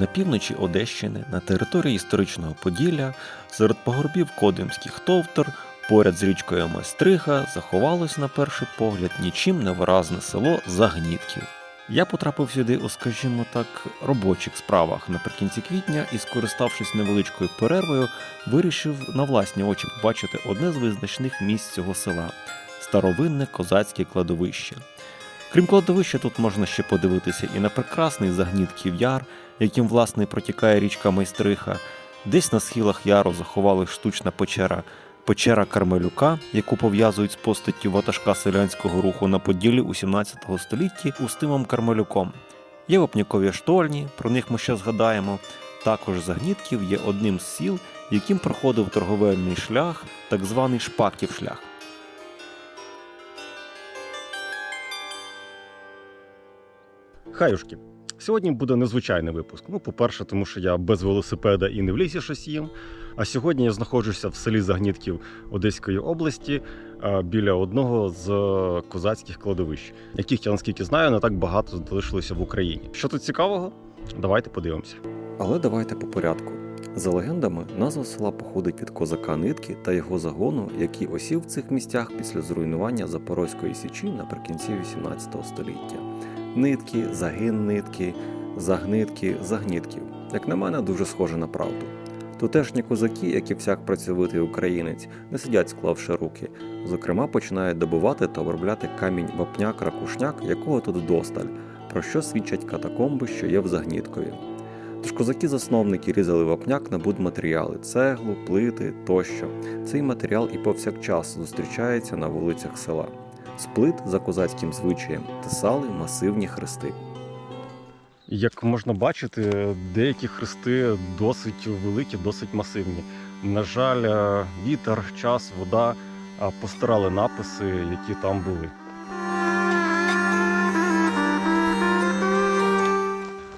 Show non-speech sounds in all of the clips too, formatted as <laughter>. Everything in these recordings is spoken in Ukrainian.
На півночі Одещини, на території історичного Поділля, серед погорбів Кодимських товтор, поряд з річкою Майстриха, заховалось на перший погляд нічим не виразне село Загнітків. Я потрапив сюди у, скажімо так, робочих справах наприкінці квітня і, скориставшись невеличкою перервою, вирішив на власні очі побачити одне з визначних місць цього села старовинне козацьке кладовище. Крім кладовища, тут можна ще подивитися і на прекрасний загнітків яр, яким власне протікає річка Майстриха. Десь на схилах яру заховали штучна печера, печера Кармелюка, яку пов'язують з постаттю ватажка селянського руху на Поділлі у 17 столітті Устимом Кармелюком. Є вапнякові штольні, про них ми ще згадаємо. Також Загнітків є одним з сіл, яким проходив торговельний шлях, так званий Шпаків шлях. Хаюшки. Сьогодні буде незвичайний випуск. Ну, по-перше, тому що я без велосипеда і не в лісі щось їм. А сьогодні я знаходжуся в селі Загнітків Одеської області біля одного з козацьких кладовищ, яких я наскільки знаю, не так багато залишилося в Україні. Що тут цікавого? Давайте подивимося. Але давайте по порядку. За легендами, назва села походить від козака Нитки та його загону, який осів в цих місцях після зруйнування Запорозької січі наприкінці 18 століття. Нитки, загин нитки, загнитки, загнітків. Як на мене, дуже схоже на правду. Тутешні козаки, як і всяк працьовитий українець, не сидять склавши руки. Зокрема, починають добувати та обробляти камінь вапняк ракушняк, якого тут вдосталь, про що свідчать катакомби, що є в Загніткові. Тож козаки-засновники різали вапняк на будматеріали цеглу, плити тощо. Цей матеріал і повсякчас зустрічається на вулицях села. З плит за козацьким звичаєм тисали масивні хрести. Як можна бачити, деякі хрести досить великі, досить масивні. На жаль, е, вітер, час, вода постирали написи, які там були.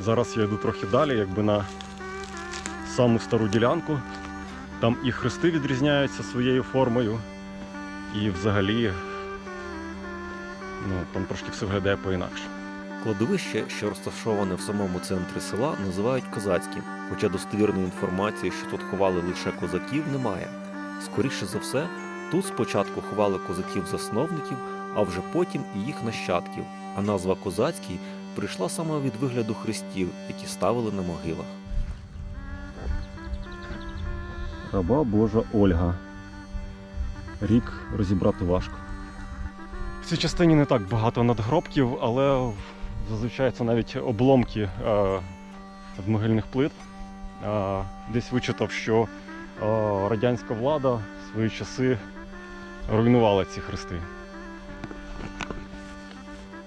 Зараз я йду трохи далі, якби на саму стару ділянку. Там і хрести відрізняються своєю формою, і взагалі ну, там трошки все виглядає по-інакше. Кладовище, що розташоване в самому центрі села, називають козацьким, хоча достовірної інформації, що тут ховали лише козаків, немає. Скоріше за все, тут спочатку ховали козаків-засновників, а вже потім і їх нащадків, а назва козацький прийшла саме від вигляду хрестів, які ставили на могилах. Раба Божа Ольга. Рік розібрати важко. Цій частині не так багато надгробків, але зазвичай це навіть обломки е, від могильних плит. Е, десь вичитав, що е, радянська влада в свої часи руйнувала ці хрести.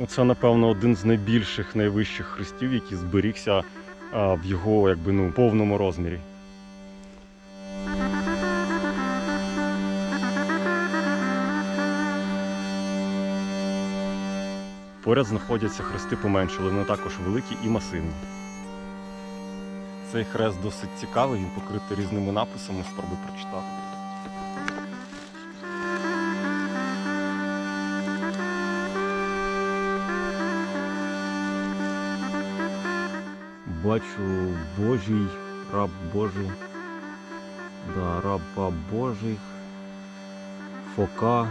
Це, напевно, один з найбільших, найвищих хрестів, який зберігся е, в його якби, ну, повному розмірі. Поряд знаходяться хрести поменше, але вони також великі і масивні. Цей хрест досить цікавий, він покритий різними написами, спробуй прочитати. Бачу Божий, раб Божий, да, раба Божий, Фока,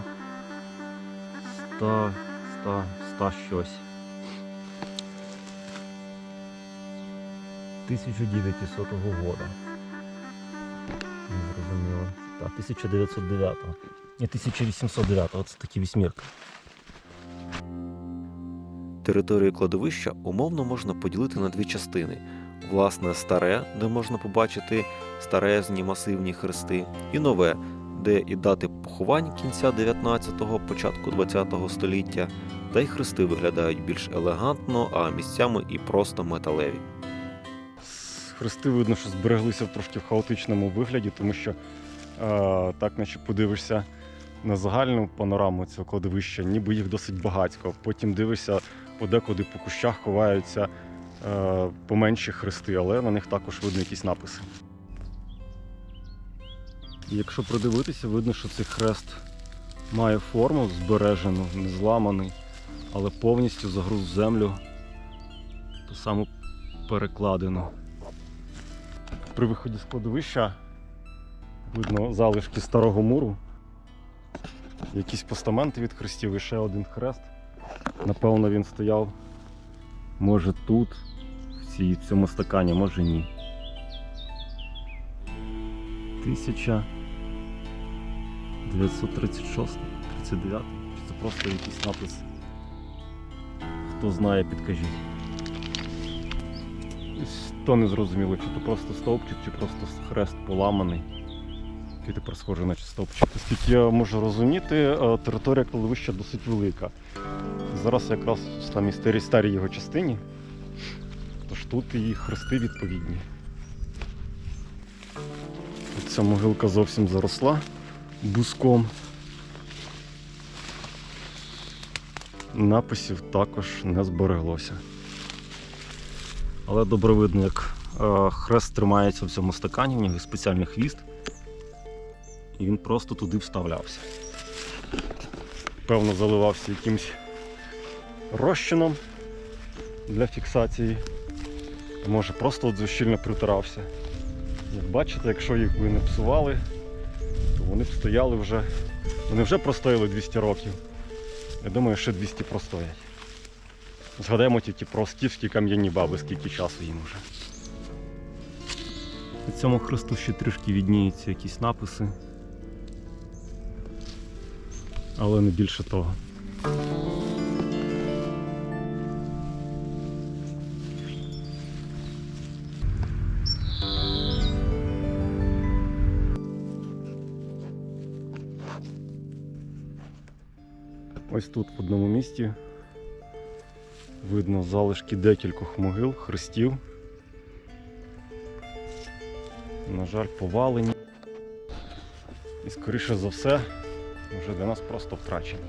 ста, ста, ста щось. 1900 года. Зрозуміло. Так, 1909. Ні, 1809. Оце такі вісьмірки. Територію кладовища умовно можна поділити на дві частини: власне, старе, де можна побачити старезні масивні хрести, і нове, де і дати поховань кінця 19-го, початку 20-го століття, та й хрести виглядають більш елегантно, а місцями і просто металеві. Хрести видно, що збереглися трошки в хаотичному вигляді, тому що е, так, наче подивишся на загальну панораму цього кладовища, ніби їх досить багатько. Потім дивишся, подекуди по кущах ховаються е, поменші хрести, але на них також видно якісь написи. Якщо придивитися, видно, що цей хрест має форму збережену, не зламаний, але повністю загруз землю ту саму перекладину. При виході з кладовища видно залишки старого муру. Якісь постаменти від хрестів і ще один хрест. Напевно, він стояв. Може тут, в, цій, цьому стакані, може ні. Тисяча 936, 39. Чи це просто якийсь напис? Хто знає, підкажіть. То не зрозуміло, чи то просто стовпчик, чи просто хрест поламаний. Який тепер схожий наче стовпчик. Наскільки я можу розуміти, е, територія кладовища досить велика. Зараз якраз в самій старій, старій його частині. Тож тут і хрести відповідні. Ця могилка зовсім заросла буском. Написів також не збереглося. Але добре видно, як е, хрест тримається в цьому стакані, у нього спеціальний хвіст. І він просто туди вставлявся. Певно, заливався якимось розчином для фіксації. Може просто от щільно притирався. Як бачите, якщо їх би не псували, вони б стояли вже. Вони вже простояли 200 років. Я думаю, ще 200 простоять. Згадаємо тільки про скіфські кам'яні баби, скільки часу їм вже. На цьому хресту ще трішки відніються якісь написи. Але не більше того. Ось тут в одному місці видно залишки декількох могил, хрестів. На жаль, повалені. І скоріше за все, вже для нас просто втрачені.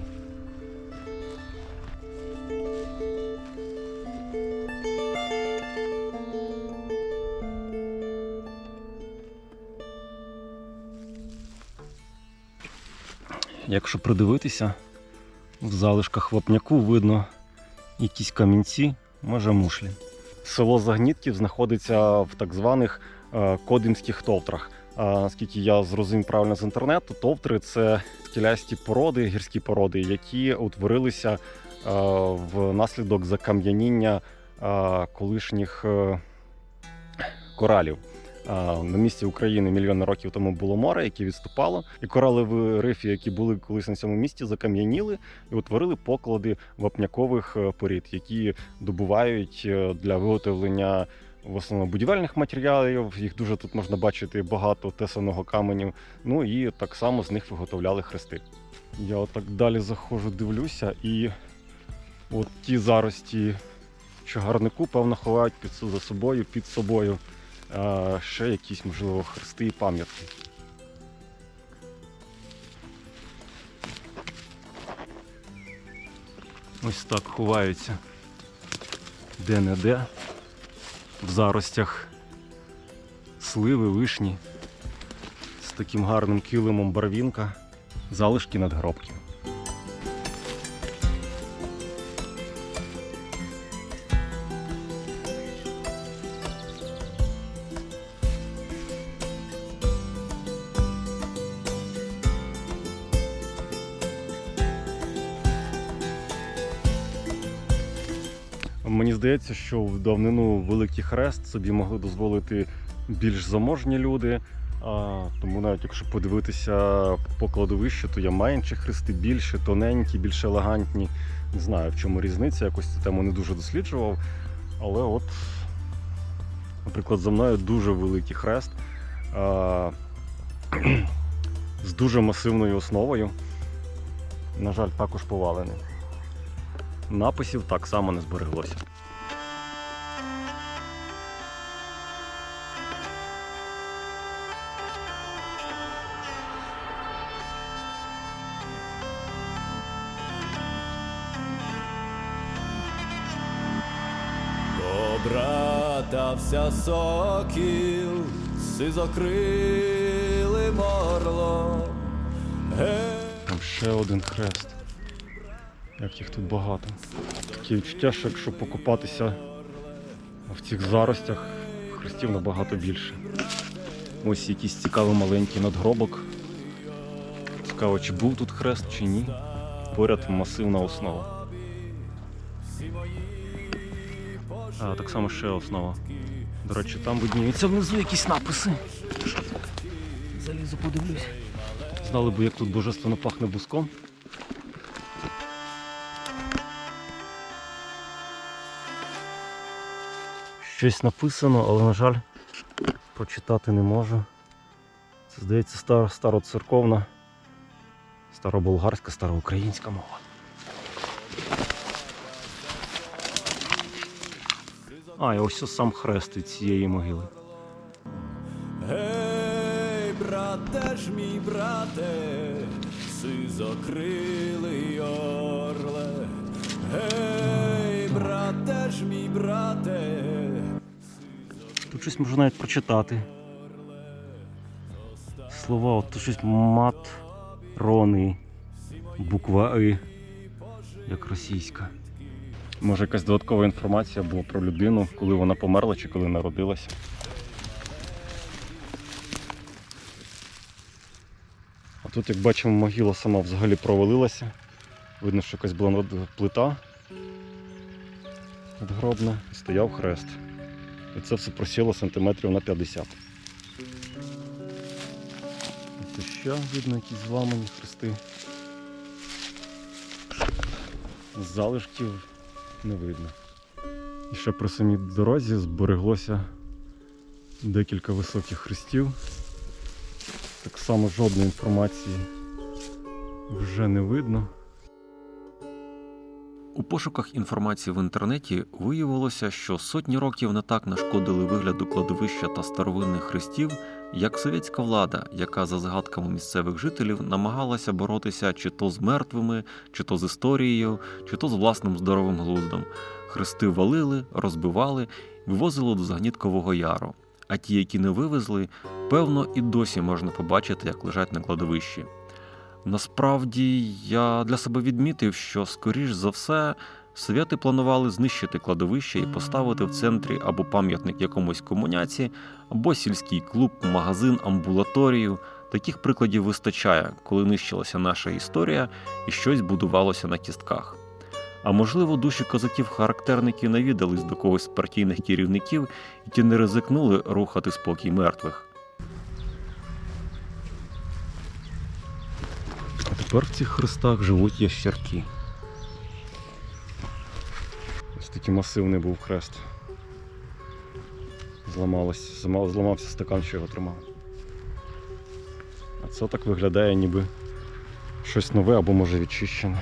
Якщо придивитися, в залишках вапняку видно якісь камінці, може мушлі. Село Загнітків знаходиться в так званих е, кодимських товтрах. Наскільки я зрозумів правильно з інтернету, товтри це скелясті породи, гірські породи, які утворилися е, внаслідок закам'яніння е, колишніх коралів. На місці України мільйони років тому було море, яке відступало, і коралеві рифи, які були колись на цьому місці, закам'яніли і утворили поклади вапнякових е, порід, які добувають е, для виготовлення в основному будівельних матеріалів. Їх дуже тут можна бачити багато тесаного каменю. Ну і так само з них виготовляли хрести. Я отак далі заходжу, дивлюся, і от ті зарості чагарнику, певно, ховають під за собою, під собою ще якісь, можливо, хрести і пам'ятки. Ось так ховаються. Де-не-де. В заростях. Сливи, вишні. З таким гарним килимом барвінка, залишки надгробків. Що в давнину Великий Хрест собі могли дозволити більш заможні люди. А, тому навіть якщо подивитися по кладовищу, то є менші хрести, більші, тоненькі, більш елегантні. Не знаю, в чому різниця, якось цю тему не дуже досліджував. Але от, наприклад, за мною дуже великий хрест а, <clears throat> з дуже масивною основою. На жаль, також повалений. Написів так само не збереглося. Обратався сокіл, сизокрилим. Ге- Там ще один хрест. Як їх тут багато. Таке відчуття, що якщо покопатися в цих заростях хрестів набагато більше. Ось якийсь цікавий маленький надгробок. Цікаво, чи був тут хрест, чи ні. Поряд масивна основа. А, так само ще основа. До речі, там видніються внизу якісь написи. Залізу, подивлюсь. Знали би, як тут божественно пахне буском. Щось написано, але, на жаль, прочитати не можу. Це, здається, стар, староцерковна, староболгарська, староукраїнська мова. А, і ось сам хрест від цієї могили. Гей, брате ж мій брате, сизокрилий орле. Гей, брате ж мій брате. Тут щось можна навіть прочитати. Слова, от тут щось мат рони. Буква И, як російська. Може якась додаткова інформація була про людину, коли вона померла чи коли народилася. А тут, як бачимо, могила сама взагалі провалилася. Видно, що якась була плита надгробна і стояв хрест. І це все просіло сантиметрів на 50. Це ще видно якісь зламані хрести. Залишків не видно. І ще при самій дорозі збереглося декілька високих хрестів. Так само жодної інформації вже не видно. У пошуках інформації в інтернеті виявилося, що сотні років не так нашкодили вигляду кладовища та старовинних хрестів, як совєтська влада, яка за згадками місцевих жителів намагалася боротися чи то з мертвими, чи то з історією, чи то з власним здоровим глуздом. Хрести валили, розбивали, вивозили до Загніткового яру. А ті, які не вивезли, певно, і досі можна побачити, як лежать на кладовищі. Насправді я для себе відмітив, що, скоріш за все, совєти планували знищити кладовище і поставити в центрі або пам'ятник якомусь комуняці, або сільський клуб, магазин, амбулаторію. Таких прикладів вистачає, коли нищилася наша історія і щось будувалося на кістках. А можливо, душі козаків-характерників навідались до когось з партійних керівників, і ті не ризикнули рухати спокій мертвих. А тепер в цих хрестах живуть ящерки. Такий масивний був хрест. Зламалось, зламався стакан, що його тримав. А це так виглядає, ніби щось нове або може відчищене.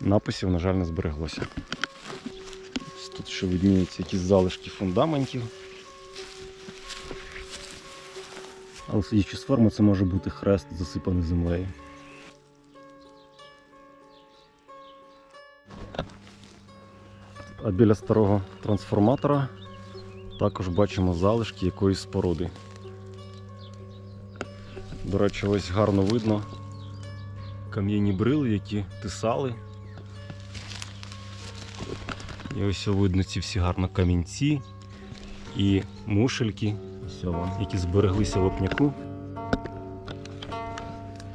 Написів, на жаль, не збереглося. Тут ще видніються якісь залишки фундаментів. Але судячи з форми, це може бути хрест засипаний землею. А біля старого трансформатора також бачимо залишки якоїсь споруди. До речі, ось гарно видно кам'яні брили, які тисали. І ось видно ці всі гарно камінці і мушельки, які збереглися в опняку.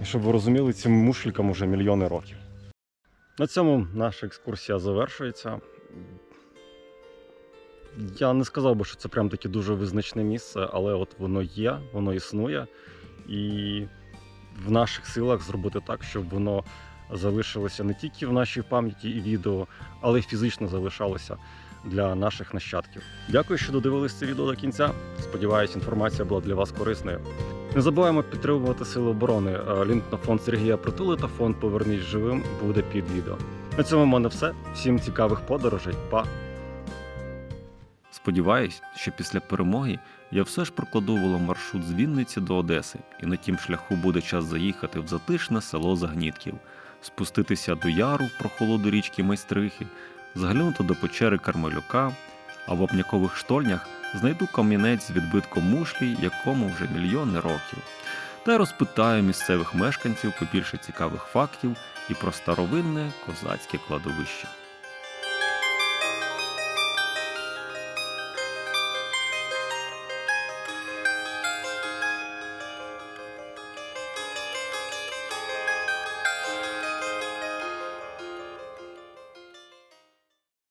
І щоб ви розуміли, цим мушелькам вже мільйони років. На цьому наша екскурсія завершується. Я не сказав би, що це прям таке дуже визначне місце, але от воно є, воно існує. І в наших силах зробити так, щоб воно залишилося не тільки в нашій пам'яті і відео, але й фізично залишалося для наших нащадків. Дякую, що додивились це відео до кінця. Сподіваюсь, інформація була для вас корисною. Не забуваємо підтримувати Сили оборони. Е, Лінк на фонд Сергія Притули та фонд Повернись живим буде під відео. На цьому в мене все. Всім цікавих подорожей. Па! Сподіваюсь, що після перемоги я все ж прокладу веломаршрут з Вінниці до Одеси, і на тім шляху буде час заїхати в затишне село Загнітків, спуститися до яру в прохолоду річки Майстрихи, заглянути до печери Кармелюка, а в опнякових штольнях знайду камінець з відбитком мушлі, якому вже мільйони років, та розпитаю місцевих мешканців побільше цікавих фактів і про старовинне козацьке кладовище.